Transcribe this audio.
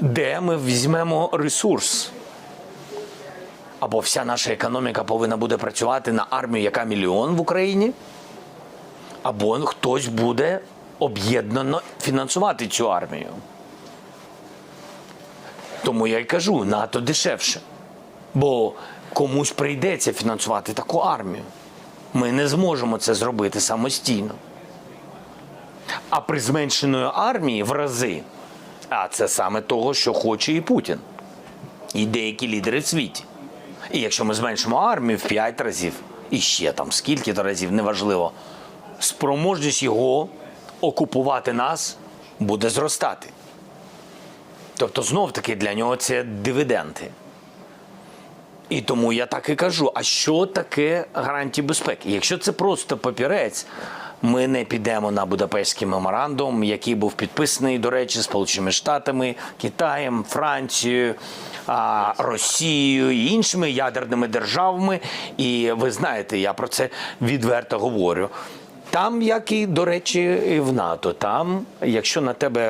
де ми візьмемо ресурс. Або вся наша економіка повинна буде працювати на армію, яка мільйон в Україні, або хтось буде об'єднано фінансувати цю армію. Тому я й кажу, НАТО дешевше. Бо комусь прийдеться фінансувати таку армію. Ми не зможемо це зробити самостійно. А при зменшеної армії в рази, а це саме того, що хоче і Путін, і деякі лідери в світі. І якщо ми зменшимо армію в 5 разів, і ще там скільки то разів, неважливо, спроможність його окупувати нас буде зростати. Тобто, знов таки для нього це дивіденди. І тому я так і кажу: а що таке гарантії безпеки? Якщо це просто папірець, ми не підемо на Будапештський меморандум, який був підписаний, до речі, Сполученими Штатами, Китаєм, Францією, Росією і іншими ядерними державами. І ви знаєте, я про це відверто говорю. Там, як і, до речі, і в НАТО, там, якщо на тебе